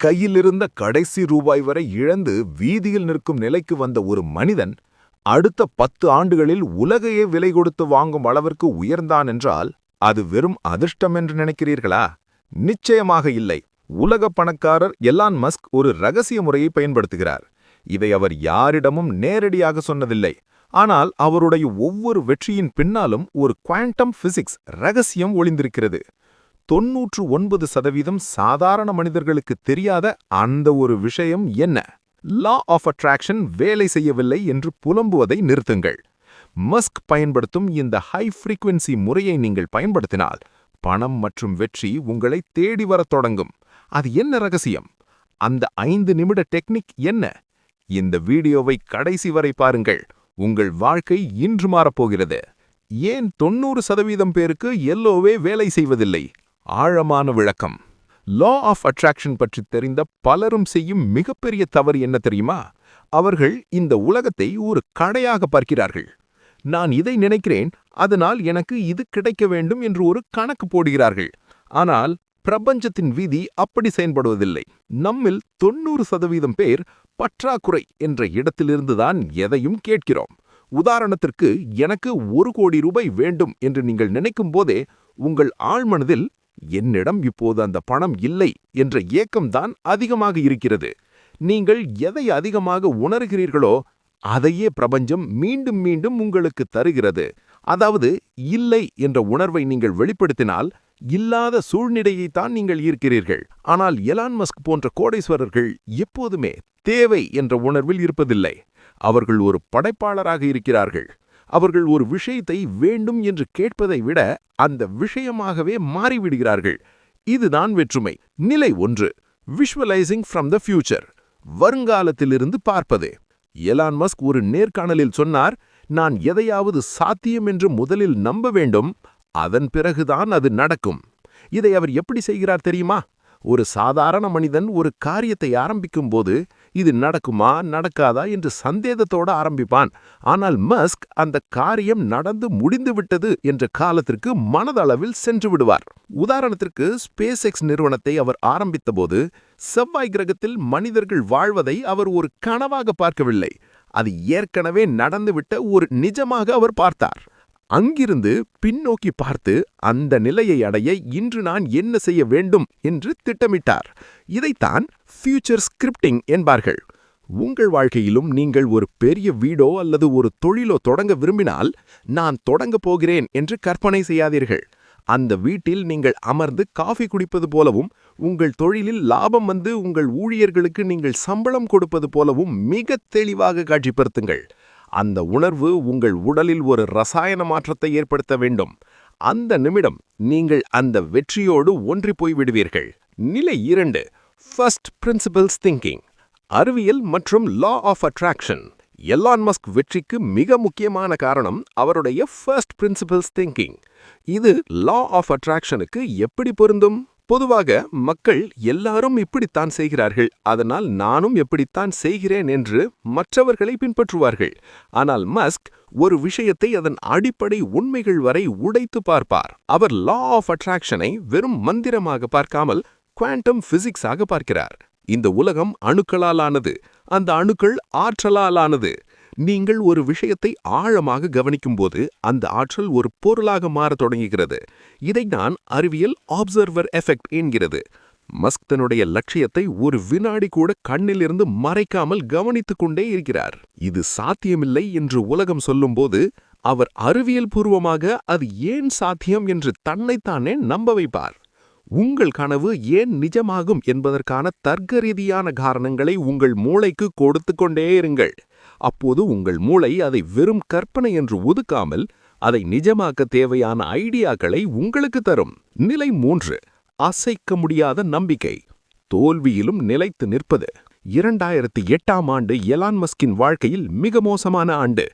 கையிலிருந்த கடைசி ரூபாய் வரை இழந்து வீதியில் நிற்கும் நிலைக்கு வந்த ஒரு மனிதன் அடுத்த பத்து ஆண்டுகளில் உலகையே விலை கொடுத்து வாங்கும் அளவிற்கு உயர்ந்தான் என்றால் அது வெறும் அதிர்ஷ்டம் என்று நினைக்கிறீர்களா? நிச்சயமாக இல்லை. உலக பணக்காரர் எலான் மஸ்க் ஒரு ரகசிய முறையை பயன்படுத்துகிறார். இதை அவர் யாரிடமும் நேரடியாக சொன்னதில்லை. ஆனால் அவருடைய ஒவ்வொரு வெற்றியின் பின்னாலும் ஒரு குவாண்டம் பிசிக்ஸ் ரகசியம் ஒளிந்திருக்கிறது. தொன்னூற்று ஒன்பது சதவீதம் சாதாரண மனிதர்களுக்கு தெரியாத அந்த ஒரு விஷயம் என்ன? லா ஆஃப் அட்ராக்ஷன் வேலை செய்யவில்லை என்று புலம்புவதை நிறுத்துங்கள். மஸ்க் பயன்படுத்தும் இந்த ஹை ஃப்ரீக்வன்சி முறையை நீங்கள் பயன்படுத்தினால் பணம் மற்றும் வெற்றி உங்களை தேடி வரத் தொடங்கும். அது என்ன ரகசியம்? அந்த ஐந்து நிமிட டெக்னிக் என்ன? இந்த வீடியோவை கடைசி வரை பாருங்கள். உங்கள் வாழ்க்கை இன்று மாறப்போகிறது ஏன் தொண்ணூறு சதவீதம் பேருக்கு எல்லோவே வேலை செய்வதில்லை? ஆழமான விளக்கம். லா ஆஃப் அட்ராக்ஷன் பற்றி தெரிந்த பலரும் செய்யும் மிகப்பெரிய தவறு என்ன தெரியுமா? அவர்கள் இந்த உலகத்தை ஒரு கடையாக பார்க்கிறார்கள். நான் இதை நினைக்கிறேன் அதனால் எனக்கு இது கிடைக்க வேண்டும் என்று ஒரு கணக்கு போடுகிறார்கள். ஆனால் பிரபஞ்சத்தின் விதி அப்படி செயல்படுவதில்லை. நம்மில் தொண்ணூறு சதவீதம் பேர் பற்றாக்குறை என்ற இடத்திலிருந்துதான் எதையும் கேட்கிறோம். உதாரணத்திற்கு எனக்கு ஒரு கோடி ரூபாய் வேண்டும் என்று நீங்கள் நினைக்கும் போதே உங்கள் ஆழ்மனதில் என்னிடம் இப்போது அந்த பணம் இல்லை என்ற ஏக்கம்தான் அதிகமாக இருக்கிறது. நீங்கள் எதை அதிகமாக உணர்கிறீர்களோ அதையே பிரபஞ்சம் மீண்டும் மீண்டும் உங்களுக்கு தருகிறது. அதாவது இல்லை என்ற உணர்வை நீங்கள் வெளிப்படுத்தினால் இல்லாத சூழ்நிலையைத்தான் நீங்கள் ஈர்க்கிறீர்கள். ஆனால் எலான் மஸ்க் போன்ற கோடீஸ்வரர்கள் எப்போதுமே தேவை என்ற உணர்வில் இருப்பதில்லை. அவர்கள் ஒரு படைப்பாளராக இருக்கிறார்கள். அவர்கள் ஒரு விஷயத்தை வேண்டும் என்று கேட்பதை விட அந்த விஷயமாகவே மாறிவிடுகிறார்கள். இதுதான் வெற்றுமை. நிலை ஒன்று. விஷுவலைசிங் ஃப்ரம் த ஃபியூச்சர் வருங்காலத்திலிருந்து பார்ப்பது. எலான் மஸ்க் ஒரு நேர்காணலில் சொன்னார் நான் எதையாவது சாத்தியம் என்று முதலில் நம்ப வேண்டும் அதன் பிறகுதான் அது நடக்கும். இதை அவர் எப்படி செய்கிறார் தெரியுமா? ஒரு சாதாரண மனிதன் ஒரு காரியத்தை ஆரம்பிக்கும் போது இது நடக்குமா நடக்காதா என்று சந்தேகத்தோடு ஆரம்பிப்பான். ஆனால் மஸ்க் அந்த காரியம் நடந்து முடிந்துவிட்டது என்ற காலத்திற்கு மனதளவில் சென்று விடுவார். உதாரணத்திற்கு ஸ்பேஸ் எக்ஸ் நிறுவனத்தை அவர் ஆரம்பித்தபோது செவ்வாய் கிரகத்தில் மனிதர்கள் வாழ்வதை அவர் ஒரு கனவாக பார்க்கவில்லை. அது ஏற்கனவே நடந்துவிட்ட ஒரு நிஜமாக அவர் பார்த்தார். அங்கிருந்து பின்னோக்கி பார்த்து அந்த நிலையை அடைய இன்று நான் என்ன செய்ய வேண்டும் என்று திட்டமிட்டார். இதைத்தான் ஃபியூச்சர் ஸ்கிரிப்டிங் என்பார்கள். உங்கள் வாழ்க்கையிலும் நீங்கள் ஒரு பெரிய வீடோ அல்லது ஒரு தொழிலோ தொடங்க விரும்பினால் நான் தொடங்கப் போகிறேன் என்று கற்பனை செய்யாதீர்கள். அந்த வீட்டில் நீங்கள் அமர்ந்து காஃபி குடிப்பது போலவும் உங்கள் தொழிலில் லாபம் வந்து உங்கள் ஊழியர்களுக்கு நீங்கள் சம்பளம் கொடுப்பது போலவும் மிக தெளிவாக காட்சிப்படுத்துங்கள். அந்த உணர்வு உங்கள் உடலில் ஒரு ரசாயன மாற்றத்தை ஏற்படுத்த வேண்டும். அந்த நிமிடம் நீங்கள் அந்த வெற்றியோடு ஒன்றி போய் விடுவீர்கள். நிலை இரண்டு ஃபர்ஸ்ட் பிரின்சிபல்ஸ் திங்கிங் அறிவியல் மற்றும் law of attraction Elon Musk வெற்றிக்கு மிக முக்கியமான காரணம் அவருடைய ஃபர்ஸ்ட் பிரின்சிபல்ஸ் திங்கிங் இது லா ஆஃப் அட்ராக்ஷனுக்கு எப்படி பொருந்தும்? பொதுவாக மக்கள் எல்லாரும் இப்படித்தான் செய்கிறார்கள் அதனால் நானும் எப்படித்தான் செய்கிறேன் என்று மற்றவர்களை பின்பற்றுவார்கள். ஆனால் மஸ்க் ஒரு விஷயத்தை அதன் அடிப்படை உண்மைகள் வரை உடைத்து பார்ப்பார். அவர் லா ஆஃப் அட்ராக்ஷனை வெறும் மந்திரமாக பார்க்காமல் குவாண்டம் பிசிக்ஸாக பார்க்கிறார். இந்த உலகம் அணுக்களாலானது. அந்த அணுக்கள் ஆற்றலாலானது. நீங்கள் ஒரு விஷயத்தை ஆழமாக கவனிக்கும்போது அந்த ஆற்றல் ஒரு பொருளாக மாறத் தொடங்குகிறது. இதை நான் அறிவியல் ஆப்சர்வர் எஃபெக்ட் என்கிறது. மஸ்க் தன்னுடைய லட்சியத்தை ஒரு வினாடி கூட கண்ணிலிருந்து மறைக்காமல் கவனித்துக் கொண்டே இருக்கிறார். இது சாத்தியமில்லை என்று உலகம் சொல்லும்போது அவர் அறிவியல் பூர்வமாக அது ஏன் சாத்தியம் என்று தன்னைத்தானே நம்ப வைப்பார். உங்கள் கனவு ஏன் நிஜமாகும் என்பதற்கான தர்க்க ரீதியான காரணங்களை உங்கள் மூளைக்கு கொடுத்து கொண்டே இருங்கள். அப்போது உங்கள் மூளை அதை வெறும் கற்பனை என்று ஒதுக்காமல் அதை நிஜமாக்க தேவையான ஐடியாக்களை உங்களுக்கு தரும். நிலை மூன்று அசைக்க முடியாத நம்பிக்கை. தோல்வியிலும் நிலைத்து நிற்பது. இரண்டாயிரத்தி எட்டாம் ஆண்டு எலான் மஸ்கின் வாழ்க்கையில் மிக மோசமான ஆண்டு.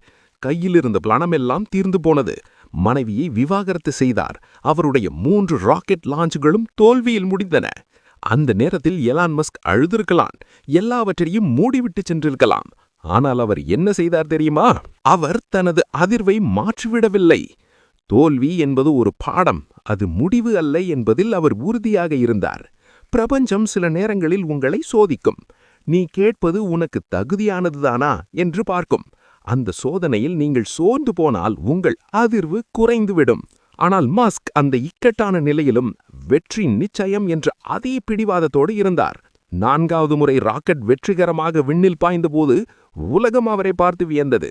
கையிலிருந்த பணமெல்லாம் தீர்ந்து போனது. மனைவியை விவாகரத்து செய்தார். அவருடைய மூன்று ராக்கெட் லாஞ்சுகளும் தோல்வியில் முடிந்தன. அந்த நேரத்தில் எலான் மஸ்க் அழுதிருக்கலாம். எல்லாவற்றையும் மூடிவிட்டு சென்றிருக்கலாம். ஆனால் அவர் என்ன செய்தார் தெரியுமா? அவர் தனது அதிர்வை மாற்றிவிடவில்லை. தோல்வி என்பது ஒரு பாடம் அது முடிவு அல்ல என்பதில் அவர் உறுதியாக இருந்தார். பிரபஞ்சம் சில நேரங்களில் உங்களை சோதிக்கும். நீ கேட்பது உனக்கு தகுதியானதுதானா என்று பார்க்கும். அந்த சோதனையில் நீங்கள் சோர்ந்து போனால் உங்கள் அதிர்வு குறைந்துவிடும். ஆனால் மஸ்க் அந்த இக்கட்டான நிலையிலும் வெற்றி நிச்சயம் என்ற அதே பிடிவாதத்தோடு இருந்தார். நான்காவது முறை ராக்கெட் வெற்றிகரமாக விண்ணில் பாய்ந்தபோது உலகம் அவரை பார்த்து வியந்தது.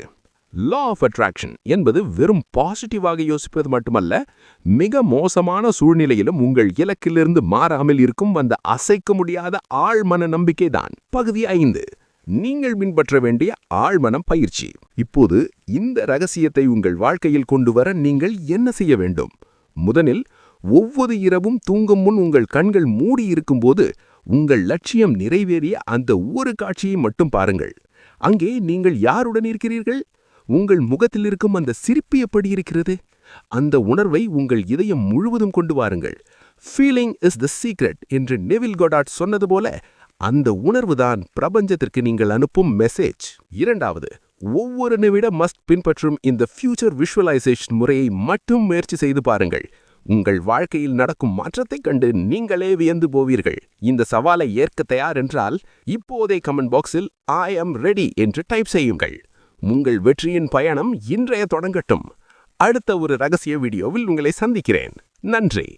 லா ஆஃப் அட்ராக்ஷன் என்பது வெறும் பாசிட்டிவாக யோசிப்பது மட்டுமல்ல மிக மோசமான சூழ்நிலையிலும் உங்கள் இலக்கிலிருந்து மாறாமல் இருக்கும் அந்த அசைக்க முடியாத ஆழ்மன நம்பிக்கைதான். பகுதி ஐந்து. நீங்கள் பின்பற்ற வேண்டிய ஆழ்மனம் பயிற்சி. இப்போது இந்த ரகசியத்தை உங்கள் வாழ்க்கையில் கொண்டு வர நீங்கள் என்ன செய்ய வேண்டும்? முதலில் ஒவ்வொரு இரவும் தூங்கும் முன் உங்கள் கண்கள் மூடி இருக்கும்போது உங்கள் லட்சியம் நிறைவேறிய அந்த ஒரு காட்சியை மட்டும் பாருங்கள். அங்கே நீங்கள் யாருடன் இருக்கிறீர்கள்? உங்கள் முகத்தில் இருக்கும் அந்த சிரிப்பு எப்படி இருக்கிறது? அந்த உணர்வை உங்கள் இதயம் முழுவதும் கொண்டு வாருங்கள். ஃபீலிங் இஸ் த சீக்ரெட் என்று நெவில் கொடாட் சொன்னது போல அந்த உணர்வுதான் பிரபஞ்சத்திற்கு நீங்கள் அனுப்பும் மெசேஜ் இரண்டாவது ஒவ்வொரு நிமிட மஸ்ட் பின்பற்றும் இந்த ஃபியூச்சர் விஷுவலைசேஷன் முறையை மட்டும் முயற்சி செய்து பாருங்கள். உங்கள் வாழ்க்கையில் நடக்கும் மாற்றத்தைக் கண்டு நீங்களே வியந்து போவீர்கள். இந்த சவாலை ஏற்க தயார் என்றால் இப்போதே கமெண்ட் பாக்ஸில் ஐ எம் ரெடி என்று டைப் செய்யுங்கள். உங்கள் வெற்றியின் பயணம் இன்றைய தொடங்கட்டும். அடுத்த ஒரு ரகசிய வீடியோவில் உங்களை சந்திக்கிறேன். நன்றி.